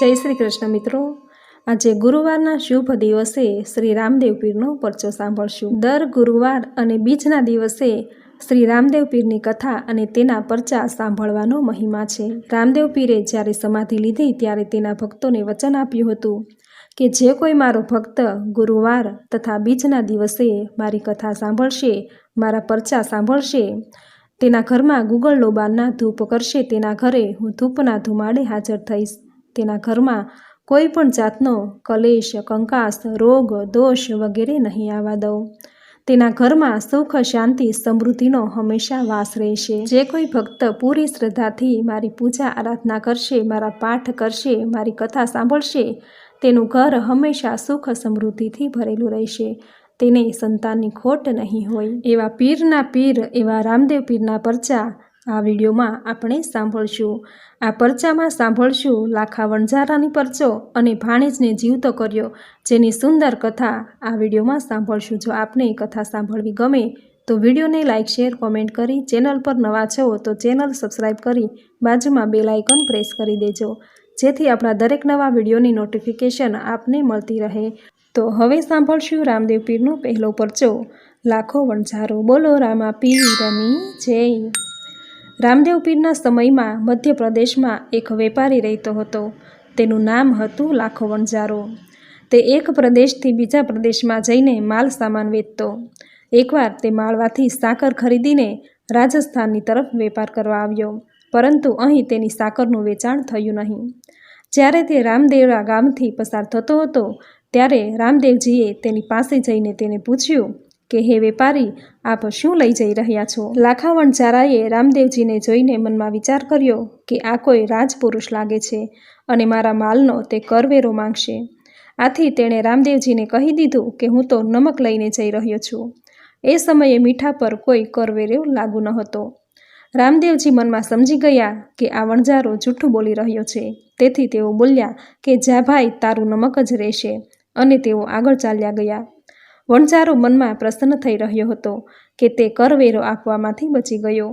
જય શ્રી કૃષ્ણ મિત્રો. આજે ગુરુવારના શુભ દિવસે શ્રી રામદેવ પીરનો પરચો સાંભળશું. દર ગુરુવાર અને બીજના દિવસે શ્રી રામદેવ પીરની કથા અને તેના પરચા સાંભળવાનો મહિમા છે. રામદેવ પીરે જ્યારે સમાધિ લીધી ત્યારે તેના ભક્તોને વચન આપ્યું હતું કે જે કોઈ મારો ભક્ત ગુરુવાર તથા બીજના દિવસે મારી કથા સાંભળશે, મારા પરચા સાંભળશે, તેના ઘરમાં ગુગળ લોબાનના ધૂપ કરશે, તેના ઘરે હું ધૂપના ધુમાડે હાજર થઈશ. તેના ઘરમાં કોઈ પણ જાતનો કલેશ, કંકાસ, રોગ, દોષ વગેરે નહીં આવવા દઉં. તેના ઘરમાં સુખ, શાંતિ, સમૃદ્ધિનો હંમેશા વાસ રહેશે. જે કોઈ ભક્ત પૂરી શ્રદ્ધાથી મારી પૂજા આરાધના કરશે, મારા પાઠ કરશે, મારી કથા સાંભળશે, તેનું ઘર હંમેશા સુખ, સમૃદ્ધિથી ભરેલું રહેશે. તેને સંતાનની ખોટ નહીં હોય. એવા પીરના પીર, એવા રામદેવ પીરના પરચા આ વિડીયોમાં આપણે સાંભળશું. આ પરચામાં સાંભળશું લાખા વણઝારાની પરચો અને ભાણેજને જીવતો કર્યો જેની સુંદર કથા આ વિડીયોમાં સાંભળશું. જો આપને કથા સાંભળવી ગમે તો વિડીયોને લાઇક શેર, કોમેન્ટ કરી ચેનલ પર નવા છો તો ચેનલ સબસ્ક્રાઈબ કરી બાજુમાં બેલ આઇકન પ્રેસ કરી દેજો. જેથી આપણા દરેક નવા વિડીયોની નોટિફિકેશન આપને મળતી રહે. તો હવે સાંભળશું રામદેવ પીરનો પહેલો પરચો. લાખો વણઝારો. બોલો રામા પીરની જય. રામદેવ પીરના સમયમાં મધ્યપ્રદેશમાં એક વેપારી રહેતો હતો. તેનું નામ હતું લાખો વણઝારો તે એક પ્રદેશથી બીજા પ્રદેશમાં જઈને માલ સામાન વેચતો. એકવાર તે માળવાથી સાકર ખરીદીને રાજસ્થાનની તરફ વેપાર કરવા આવ્યો, પરંતુ અહીં તેની સાકરનું વેચાણ થયું નહીં. જ્યારે તે રામદેવરા ગામથી પસાર થતો હતો, ત્યારે રામદેવજીએ તેની પાસે જઈને તેને પૂછ્યું કે હે વેપારી, આપ શું લઈ જઈ રહ્યા છો? લાખાવણ ચારાએ રામદેવજીને જોઈને મનમાં વિચાર કર્યો કે આ કોઈ રાજપુરુષ લાગે છે અને મારા માલનો તે કરવેરો માંગશે. આથી તેણે રામદેવજીને કહી દીધું કે હું તો નમક લઈને જઈ રહ્યો છું. એ સમયે મીઠા પર કોઈ કરવેરો લાગુ ન હતો રામદેવજી મનમાં સમજી ગયા કે આ વણઝારો જૂઠું બોલી રહ્યો છે. તેથી તેઓ બોલ્યા કે જા ભાઈ, તારું નમક જ રહેશે. અને તેઓ આગળ ચાલ્યા ગયા. વણઝારો મનમાં પ્રસન્ન થઈ રહ્યો હતો કે તે કરવેરો આપવામાંથી બચી ગયો.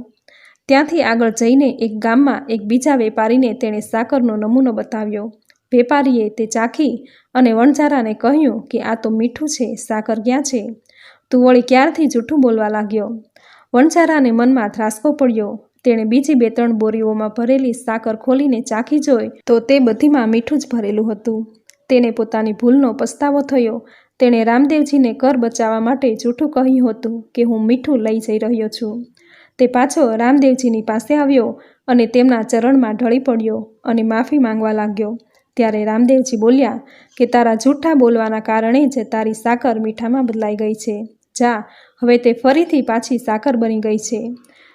ત્યાંથી આગળ જઈને એક ગામમાં એક બીજા વેપારીને તેણે સાકરનો નમૂનો બતાવ્યો. વેપારીએ તે ચાખી અને વણજારાને કહ્યું કે આ તો મીઠું છે, સાકર ક્યાં છે? તું વળી ક્યારથી જૂઠું બોલવા લાગ્યો? વણજારાને મનમાં ધ્રાસકો પડ્યો. તેણે બીજી બે ત્રણ બોરીઓમાં ભરેલી સાકર ખોલીને ચાખી જોઈ તો તે બધીમાં મીઠું જ ભરેલું હતું. તેને પોતાની ભૂલનો પસ્તાવો થયો તેણે રામદેવજીને કર બચાવવા માટે જૂઠું કહ્યું હતું કે હું મીઠું લઈ જઈ રહ્યો છું. તે પાછો રામદેવજીની પાસે આવ્યો અને તેમના ચરણમાં ઢળી પડ્યો અને માફી માંગવા લાગ્યો. ત્યારે રામદેવજી બોલ્યા કે તારા જૂઠા બોલવાના કારણે જ તારી સાકર મીઠામાં બદલાઈ ગઈ છે. જા, હવે તે ફરીથી પાછી સાકર બની ગઈ છે.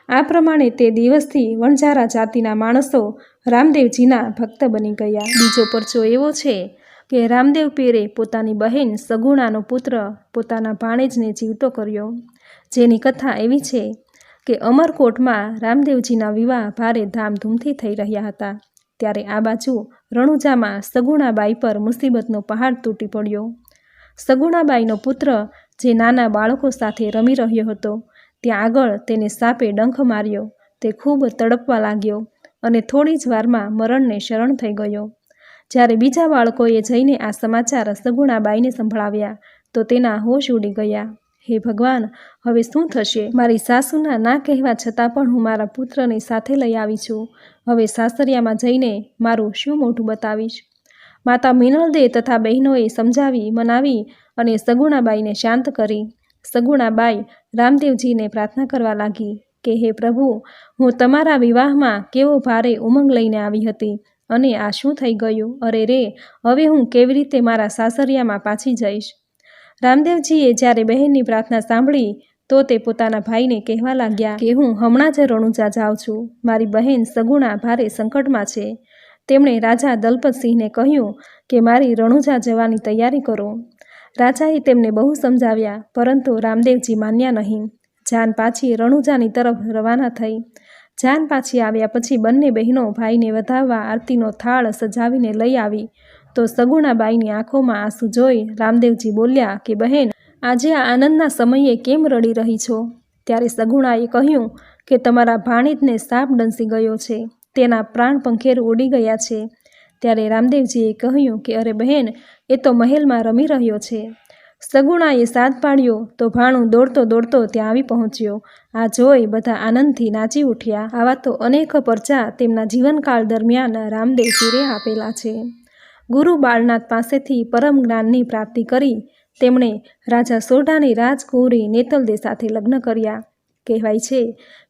આ પ્રમાણે તે દિવસથી વણઝારા જાતિના માણસો રામદેવજીના ભક્ત બની ગયા. બીજો પરચો એવો છે કે રામદેવ પીરે પોતાની બહેન સગુણાનો પુત્ર પોતાના ભાણેજને જીવતો કર્યો. જેની કથા એવી છે કે અમરકોટમાં રામદેવજીના વિવાહ ભારે ધામધૂમથી થઈ રહ્યા હતા. ત્યારે આ બાજુ રણુજામાં સગુણાબાઈ પર મુસીબતનો પહાડ તૂટી પડ્યો. સગુણાબાઈનો પુત્ર, જે નાના બાળકો સાથે રમી રહ્યો હતો, ત્યાં આગળ તેને સાપે ડંખ માર્યો. તે ખૂબ તડપવા લાગ્યો અને થોડી જ વારમાં મરણને શરણ થઈ ગયો. જ્યારે બીજા બાળકોએ જઈને આ સમાચાર સગુણાબાઈને સંભળાવ્યા, તો તેના હોશ ઉડી ગયા. હે ભગવાન, હવે શું થશે? મારી સાસુના ના કહેવા છતાં પણ હું મારા પુત્રને સાથે લઈ આવી છું. હવે સાસરિયામાં જઈને મારું શું મોઢું બતાવીશ? માતા મિનલદે તથા બહેનોએ સમજાવી, મનાવી અને સગુણાબાઈને શાંત કરી. સગુણાબાઈ રામદેવજીને પ્રાર્થના કરવા લાગી કે, હે પ્રભુ, હું તમારા વિવાહમાં કેવો ભારે ઉમંગ લઈને આવી હતી. અને આ શું થઈ ગયું? અરે રે, હવે હું કેવી રીતે મારા સાસરિયામાં પાછી જઈશ? રામદેવજીએ જ્યારે બહેનની પ્રાર્થના સાંભળી, તો તે પોતાના ભાઈને કહેવા લાગ્યા કે હું હમણાં જ રણુજા જાઉં છું. મારી બહેન સગુણા ભારે સંકટમાં છે. તેમણે રાજા દલપતસિંહને કહ્યું કે મારી રણુજા જવાની તૈયારી કરો. રાજાએ તેમને બહુ સમજાવ્યા, પરંતુ રામદેવજી માન્યા નહીં. જાન પાછી રણુજાની તરફ રવાના થઈ. જાન પાછી આવ્યા પછી બંને બહેનો ભાઈને વધાવવા આરતીનો થાળ સજાવીને લઈ આવી. તો સગુણાબાઈની આંખોમાં આંસુ જોઈ રામદેવજી બોલ્યા કે, બહેન, આજે આ આનંદના સમયે કેમ રડી રહી છો? ત્યારે સગુણાએ કહ્યું કે, તમારા ભાણિતને સાપ ડંસી ગયો છે. તેના પ્રાણ પંખેર ઉડી ગયા છે. ત્યારે રામદેવજીએ કહ્યું કે, અરે બહેન, એ તો મહેલમાં રમી રહ્યો છે. સગુણાએ સાથ પાડ્યો તો ભાણું દોડતો દોડતો ત્યાં આવી પહોંચ્યો. આ જોઈ બધા આનંદથી નાચી ઉઠ્યા. આવા તો અનેક પરચા તેમના જીવનકાળ દરમિયાન રામદેવજીરે આપેલા છે. ગુરુ બાળનાથ પાસેથી પરમ જ્ઞાનની પ્રાપ્તિ કરી તેમણે રાજા સોઢાની રાજકુંવરી નેતલદે સાથે લગ્ન કર્યા. કહેવાય છે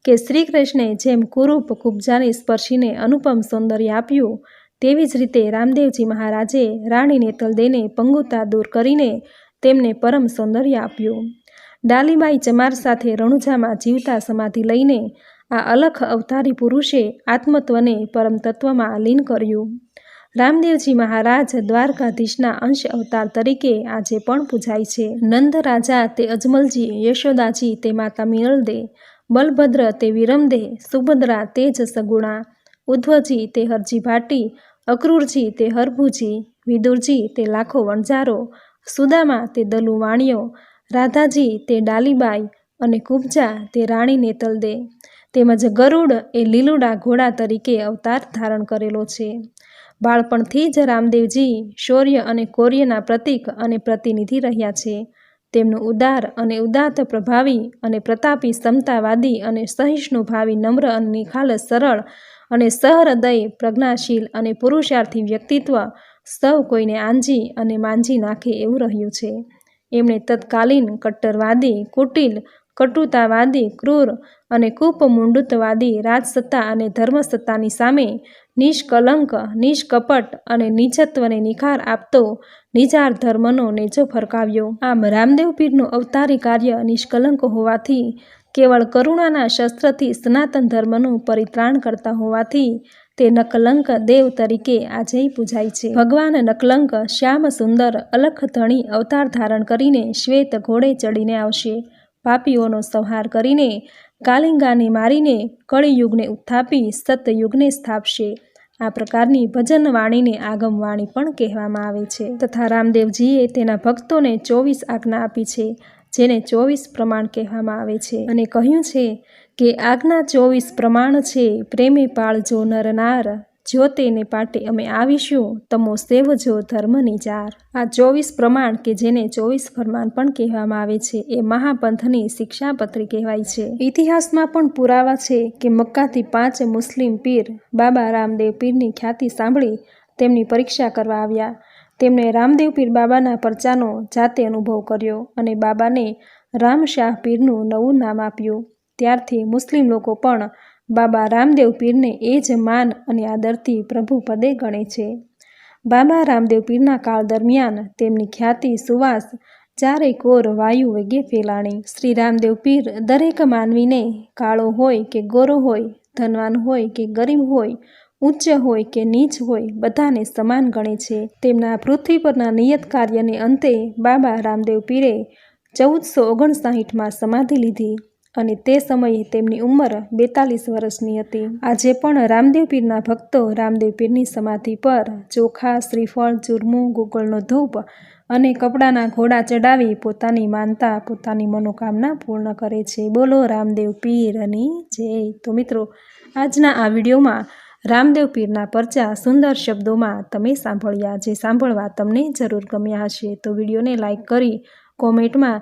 કે શ્રી કૃષ્ણે જેમ કુરૂપ કુબજાને સ્પર્શીને અનુપમ સૌંદર્ય આપ્યું, તેવી જ રીતે રામદેવજી મહારાજે રાણી નેતલદેને પંગુતા દૂર કરીને તેમને પરમ સૌંદર્ય આપ્યું. ડાલીબાઈ ચમાર સાથે રણુજામાં જીવતા સમાધિ લઈને આ અલખ અવતારી પુરુષે આત્મત્વને પરમ તત્વમાં લીન કર્યું. રામદેવજી મહારાજ દ્વારકાધીશના અંશ અવતાર તરીકે આજે પણ પૂજાય છે. નંદ રાજા તે અજમલજી, યશોદાજી તે માતા મિનલદે, બલભદ્ર તે વિરમદે, સુભદ્રા તે જ સગુણા ઉધ્વજી તે હરજી ભાટી અક્રૂરજી તે હરભુજી, વિદુરજી તે લાખો વણજારો સુદામા તે દલુ વાણિયો રાધાજી તે ડાલીબાઈ અને કુબજા તે રાણી નેતલદે તેમજ ગરુડ એ લીલુડા ઘોડા તરીકે અવતાર ધારણ કરેલો છે. બાળપણથી જ રામદેવજી શૌર્ય અને કૌર્યના પ્રતીક અને પ્રતિનિધિ રહ્યા છે. તેમનું ઉદાર અને ઉદાત્ત પ્રભાવી અને પ્રતાપી સમતાવાદી અને સહિષ્ણુભાવી નમ્ર અને નિખાલસ, સરળ અને સહૃદય, પ્રજ્ઞાશીલ અને પુરુષાર્થી વ્યક્તિત્વ સૌ કોઈને આંજી અને માંજી નાખે એવું રહ્યું છે. એમણે તત્કાલીન કટ્ટરવાદી, કુટિલ, કટુતાવાદી, ક્રૂર અને કૂપમુંડુતવાદી રાજસત્તા અને ધર્મસત્તાની સામે નિષ્કલંક, નિષ્કપટ અને નિજત્વને નિખાર આપતો નિજાર ધર્મનો નેજો ફરકાવ્યો. આમ રામદેવ પીરનું અવતારી કાર્ય નિષ્કલંક હોવાથી, કેવળ કરુણાના શસ્ત્રથી સનાતન ધર્મનું પરિત્રાણ કરતા હોવાથી તે નકલંક દેવ તરીકે આજે પૂજાય છે. ભગવાન નકલંક શ્યામ સુંદર અલખ ધણી અવતાર ધારણ કરીને શ્વેત ઘોડે ચડીને આવશે. પાપીઓનો સંહાર કરીને કાલિંગાને મારીને કળિયુગને ઉત્થાપી સતયુગને સ્થાપશે. આ પ્રકારની ભજન વાણીને આગમવાણી પણ કહેવામાં આવે છે. તથા રામદેવજીએ તેના ભક્તોને ચોવીસ આજ્ઞા આપી છે, જેને ચોવીસ પ્રમાણ કહેવામાં આવે છે. અને કહ્યું છે કે આજ્ઞા ચોવીસ પ્રમાણ છે, પ્રેમે પાળજો નરનાર જો તેને પાટે અમે આવીશું, તમો સેવજો ધર્મની જાર. આ ચોવીસ પ્રમાણ કે જેને ચોવીસ ફરમાન પણ કહેવામાં આવે છે, એ મહાપંથની શિક્ષાપત્રી કહેવાય છે. ઇતિહાસમાં પણ પુરાવા છે કે મક્કાથી પાંચ મુસ્લિમ પીર બાબા રામદેવ પીરની ખ્યાતિ સાંભળી તેમની પરીક્ષા કરવા આવ્યા. તેમણે રામદેવ પીર બાબાના પરચાનો જાતે અનુભવ કર્યો અને બાબાને રામશાહ પીરનું નવું નામ આપ્યું. ત્યારથી મુસ્લિમ લોકો પણ બાબા રામદેવ પીરને એ જ માન અને આદરથી પ્રભુ પદે ગણે છે. બાબા રામદેવ પીરના કાળ દરમિયાન તેમની ખ્યાતિ, સુવાસ, ચારે કોર, વાયુ વેગે ફેલાણી. શ્રી રામદેવ પીર દરેક માનવીને કાળો હોય કે ગોરો હોય, ધનવાન હોય કે ગરીબ હોય, ઉચ્ચ હોય કે નીચ હોય, બધાને સમાન ગણે છે. તેમના પૃથ્વી પરના નિયત કાર્યને અંતે બાબા રામદેવ પીરે ચૌદસો ઓગણસાહીઠમાં સમાધિ લીધી. અને તે સમયે તેમની ઉંમર બેતાલીસ વર્ષની હતી. આજે પણ રામદેવ પીરના ભક્તો રામદેવ પીરની સમાધિ પર ચોખા, શ્રીફળ, ચૂરમું ગુગળનો ધૂપ અને કપડાના ઘોડા ચડાવી પોતાની માનતા, પોતાની મનોકામના પૂર્ણ કરે છે. બોલો રામદેવ પીરની જય. તો મિત્રો, આજના આ વિડીયોમાં રામદેવ પીરના પરચા સુંદર શબ્દોમાં તમે સાંભળ્યા, જે સાંભળવા તમને જરૂર ગમ્યા હશે. તો વિડીયોને લાઈક કરી કોમેન્ટમાં